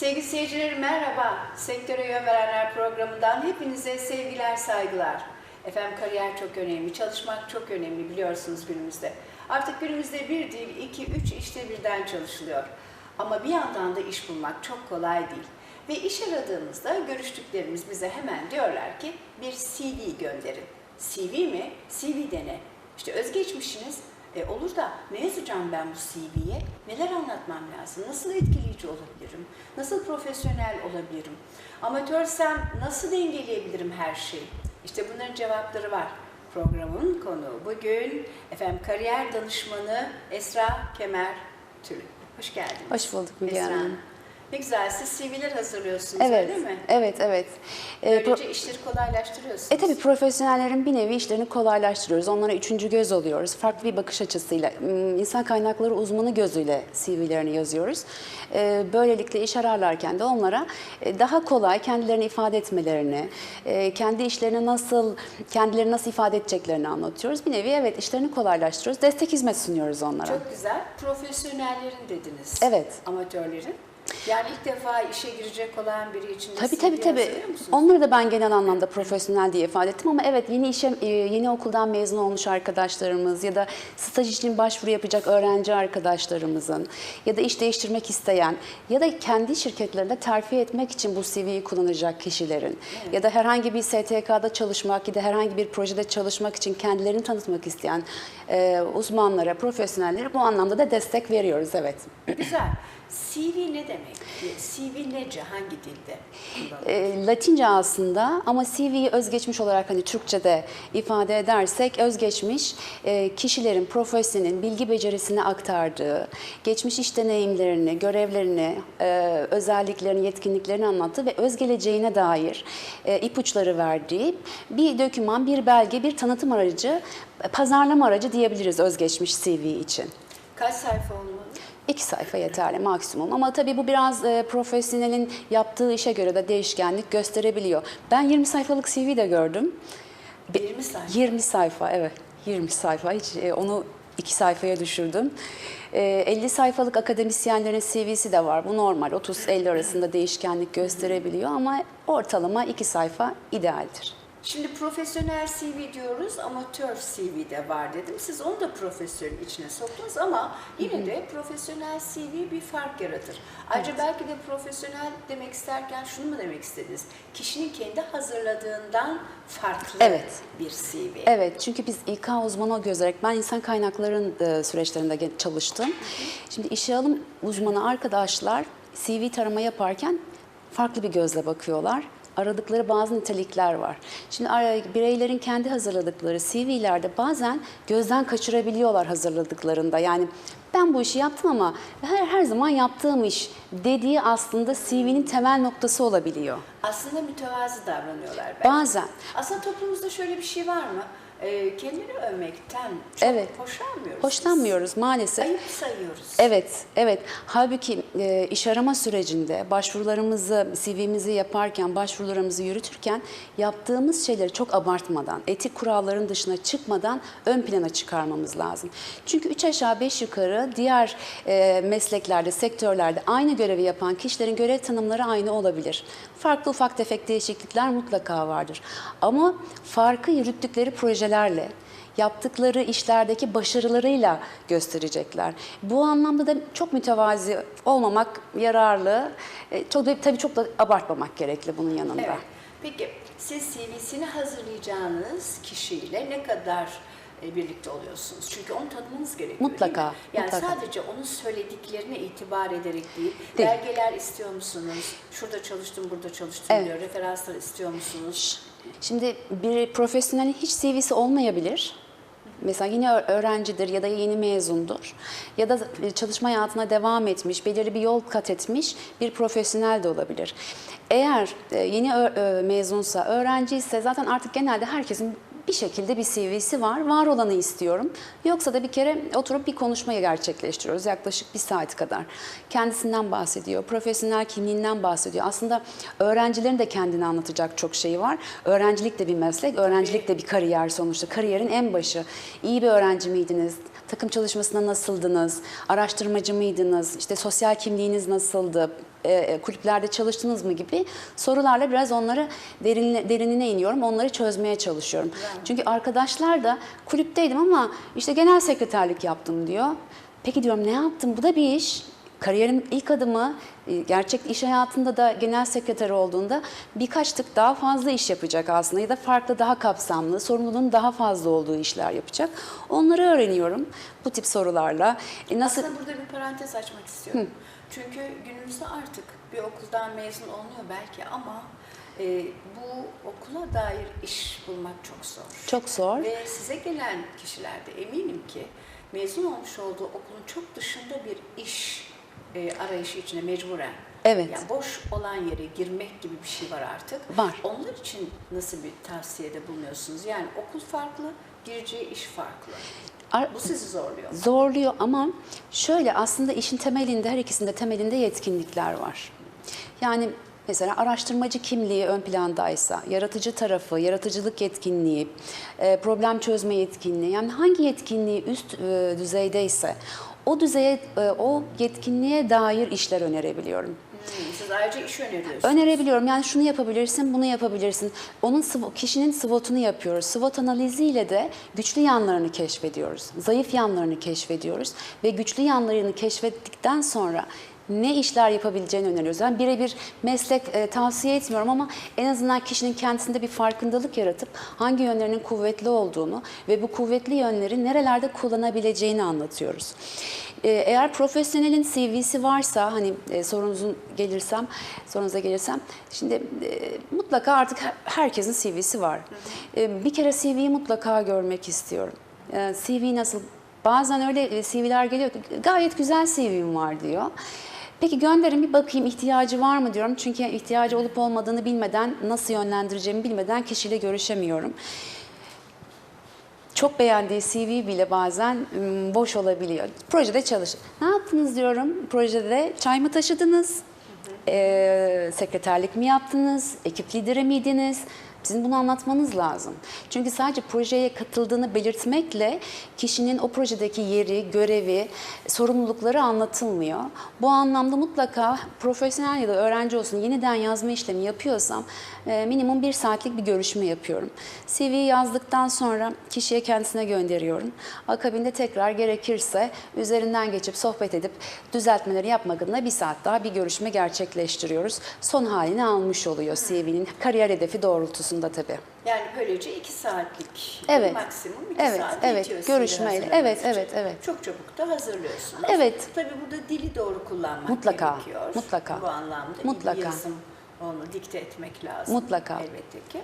Sevgili seyirciler merhaba. Sektöre yön verenler programından hepinize sevgiler, saygılar. Efendim kariyer çok önemli, çalışmak çok önemli biliyorsunuz günümüzde. Artık günümüzde bir değil, iki, üç işte birden çalışılıyor. Ama bir yandan da iş bulmak çok kolay değil. Ve iş aradığımızda görüştüklerimiz bize hemen diyorlar ki bir CV gönderin. CV mi? CV de ne? İşte özgeçmişiniz e, olur da ne yazacağım ben bu CV'ye? Neler anlatmam lazım? Nasıl etkileyici olabilirim? Nasıl profesyonel olabilirim? Amatörsem nasıl dengeleyebilirim her şeyi? İşte bunların cevapları var. Programın konuğu bugün efendim kariyer danışmanı Esra Kemer Tülü. Hoş geldiniz. Hoş bulduk Müge Hanım. Ne güzel siz CV'ler hazırlıyorsunuz Evet, öyle mi? evet, evet. Ee, Böylece işleri kolaylaştırıyorsunuz. e tabii profesyonellerin bir nevi işlerini kolaylaştırıyoruz. Onlara üçüncü göz oluyoruz. Farklı bir bakış açısıyla, m, insan kaynakları uzmanı gözüyle CV'lerini yazıyoruz. Ee, Böylelikle iş ararlarken de onlara e, daha kolay kendilerini ifade etmelerini, e, kendi işlerini nasıl, kendilerini nasıl ifade edeceklerini anlatıyoruz. Bir nevi evet işlerini kolaylaştırıyoruz. Destek hizmet sunuyoruz onlara. Çok güzel. Profesyonellerin dediniz. Evet. Amatörlerin. Yani ilk defa işe girecek olan biri için de Tabii tabii tabii. Onları da ben genel anlamda profesyonel diye ifade ettim ama evet yeni işe e, yeni okuldan mezun olmuş arkadaşlarımız ya da staj için başvuru yapacak öğrenci arkadaşlarımızın ya da iş değiştirmek isteyen ya da kendi şirketlerinde terfi etmek için bu CV'yi kullanacak kişilerin ya da herhangi bir STK'da çalışmak ya da herhangi bir projede çalışmak için kendilerini tanıtmak isteyen e, uzmanlara, profesyonellere bu anlamda da destek veriyoruz evet. Güzel. CV ne demek? CV nece? Hangi dilde? E, Latince aslında ama CV'yi özgeçmiş olarak hani Türkçe'de ifade edersek özgeçmiş e, kişilerin profesyonelin bilgi becerisini aktardığı, geçmiş iş deneyimlerini, görevlerini, e, özelliklerini, yetkinliklerini anlattığı ve öz geleceğine dair e, ipuçları verdiği bir doküman, bir belge, bir tanıtım aracı, pazarlama aracı diyebiliriz özgeçmiş CV için. Kaç sayfa olmalı? İki sayfa yeterli maksimum ama tabii bu biraz e, profesyonelin yaptığı işe göre de değişkenlik gösterebiliyor. Ben 20 sayfalık CV de gördüm. Be- 20 sayfa. 20 sayfa evet 20 sayfa hiç e, onu iki sayfaya düşürdüm. E, 50 sayfalık akademisyenlerin CV'si de var bu normal 30-50 arasında değişkenlik gösterebiliyor ama ortalama iki sayfa idealdir. Şimdi profesyonel CV diyoruz, amatör CV de var dedim. Siz onu da profesyonel içine soktunuz ama yine de profesyonel CV bir fark yaratır. Ayrıca belki de profesyonel demek isterken şunu mu demek istediniz? Kişinin kendi hazırladığından farklı Evet. bir CV. Evet çünkü biz İK uzmanı gözerek ben insan kaynakların e, süreçlerinde çalıştım. Şimdi işe alım uzmanı arkadaşlar CV tarama yaparken farklı bir gözle bakıyorlar. Aradıkları bazı nitelikler var. Şimdi bireylerin kendi hazırladıkları CV'lerde bazen gözden kaçırabiliyorlar hazırladıklarında. Yani ben bu işi yaptım ama her, her zaman yaptığım iş dediği aslında CV'nin temel noktası olabiliyor. Aslında mütevazi davranıyorlar belki. Bazen. Aslında toplumumuzda şöyle bir şey var mı? Ee, kendini övmekten çok Evet. hoşlanmıyoruz. biz. Hoşlanmıyoruz maalesef. Ayıp sayıyoruz. Evet, evet. Halbuki e, iş arama sürecinde başvurularımızı, CV'mizi yaparken, başvurularımızı yürütürken yaptığımız şeyleri çok abartmadan, etik kuralların dışına çıkmadan ön plana çıkarmamız lazım. Çünkü üç aşağı beş yukarı diğer e, mesleklerde, sektörlerde aynı görevi yapan kişilerin görev tanımları aynı olabilir. Farklı ufak tefek değişiklikler mutlaka vardır. Ama farkı yürüttükleri projelerle, yaptıkları işlerdeki başarılarıyla gösterecekler. Bu anlamda da çok mütevazi olmamak yararlı. E, Çok da, tabii çok da abartmamak gerekli bunun yanında. Evet. Peki siz CV'sini hazırlayacağınız kişiyle ne kadar birlikte oluyorsunuz? Çünkü onu tanımanız gerekiyor Mutlaka? Yani mutlaka. sadece onun söylediklerine itibar ederek değil, Değil. belgeler istiyor musunuz? Şurada çalıştım, burada çalıştım Evet. diyor. Referanslar istiyor musunuz? Şimdi bir profesyonelin hiç CV'si olmayabilir. Mesela yeni ö- öğrencidir ya da yeni mezundur ya da çalışma hayatına devam etmiş, belirli bir yol kat etmiş bir profesyonel de olabilir. Eğer e, yeni mezunsa, öğrenci ise zaten artık genelde herkesin bir şekilde bir CV'si var. Var olanı istiyorum. Yoksa da bir kere oturup bir konuşmayı gerçekleştiriyoruz. Yaklaşık bir saat kadar. Kendisinden bahsediyor. Profesyonel kimliğinden bahsediyor. Aslında öğrencilerin de kendini anlatacak çok şeyi var. Öğrencilik de bir meslek. Öğrencilik de bir kariyer sonuçta. Kariyerin en başı. İyi bir öğrenci miydiniz? Takım çalışmasında nasıldınız? Araştırmacı mıydınız? İşte sosyal kimliğiniz nasıldı? E, kulüplerde çalıştınız mı gibi sorularla biraz onları derinine, derinine iniyorum. Onları çözmeye çalışıyorum. Çünkü arkadaşlar da kulüpteydim ama işte genel sekreterlik yaptım diyor. Peki diyorum ne yaptım? Bu da bir iş. Kariyerin ilk adımı e, gerçek iş hayatında da genel sekreter olduğunda birkaç tık daha fazla iş yapacak aslında ya da farklı daha kapsamlı, sorumluluğun daha fazla olduğu işler yapacak. Onları öğreniyorum bu tip sorularla. E, nasıl Aslında burada bir parantez açmak istiyorum. Çünkü günümüzde artık bir okuldan mezun olunuyor belki ama e, bu okula dair iş bulmak çok zor. çok zor. Ve size gelen kişilerde eminim ki mezun olmuş olduğu okulun çok dışında bir iş e, arayışı içine mecburen. Evet. Yani boş olan yere girmek gibi bir şey var artık. Var. Onlar için nasıl bir tavsiyede bulunuyorsunuz? Yani okul farklı, gireceği iş farklı. Ar- Bu sizi zorluyor. Zorluyor ama şöyle aslında işin temelinde her ikisinde temelinde yetkinlikler var. Yani mesela araştırmacı kimliği ön plandaysa, yaratıcı tarafı, yaratıcılık yetkinliği, e, problem çözme yetkinliği yani hangi yetkinliği üst e, düzeydeyse o düzeye e, o yetkinliğe dair işler önerebiliyorum. Hmm, Siz ayrıca iş öneriyorsunuz. Önerebiliyorum. Yani şunu yapabilirsin, bunu yapabilirsin. Onun kişinin SWOT'unu yapıyoruz. SWOT analiziyle de güçlü yanlarını keşfediyoruz. Zayıf yanlarını keşfediyoruz ve güçlü yanlarını keşfettikten sonra ne işler yapabileceğini öneriyoruz. Ben birebir meslek e, tavsiye etmiyorum ama en azından kişinin kendisinde bir farkındalık yaratıp hangi yönlerinin kuvvetli olduğunu ve bu kuvvetli yönleri nerelerde kullanabileceğini anlatıyoruz. E, Eğer profesyonelin CV'si varsa hani e, sorunuzun gelirsem sorunuza gelirsem şimdi e, mutlaka artık her- herkesin CV'si var. E, bir kere CV'yi mutlaka görmek istiyorum. E, CV nasıl? Bazen öyle e, CV'ler geliyor gayet güzel CV'm var diyor. Peki gönderin bir bakayım ihtiyacı var mı diyorum. Çünkü ihtiyacı olup olmadığını bilmeden nasıl yönlendireceğimi bilmeden kişiyle görüşemiyorum çok beğendiği CV bile bazen boş olabiliyor. Projede çalış. Ne yaptınız diyorum. Projede çay mı taşıdınız? Ee, sekreterlik mi yaptınız? Ekip lideri miydiniz? Sizin bunu anlatmanız lazım. Çünkü sadece projeye katıldığını belirtmekle kişinin o projedeki yeri, görevi, sorumlulukları anlatılmıyor. Bu anlamda mutlaka profesyonel ya da öğrenci olsun yeniden yazma işlemi yapıyorsam e, minimum bir saatlik bir görüşme yapıyorum. CV'yi yazdıktan sonra kişiye kendisine gönderiyorum. Akabinde tekrar gerekirse üzerinden geçip sohbet edip düzeltmeleri yapmak adına bir saat daha bir görüşme gerçekleştiriyoruz. Son halini almış oluyor CV'nin kariyer hedefi doğrultusunda tabii. Yani böylece iki saatlik Evet. maksimum iki Evet, saat evet. Görüşmeyle. Evet, için. evet, evet. Çok çabuk da hazırlıyorsunuz. Evet. Tabii burada dili doğru kullanmak Mutlaka, gerekiyor. mutlaka. Bu anlamda iyi Mutlaka. yazım onu dikte etmek lazım. Mutlaka. Elbette ki.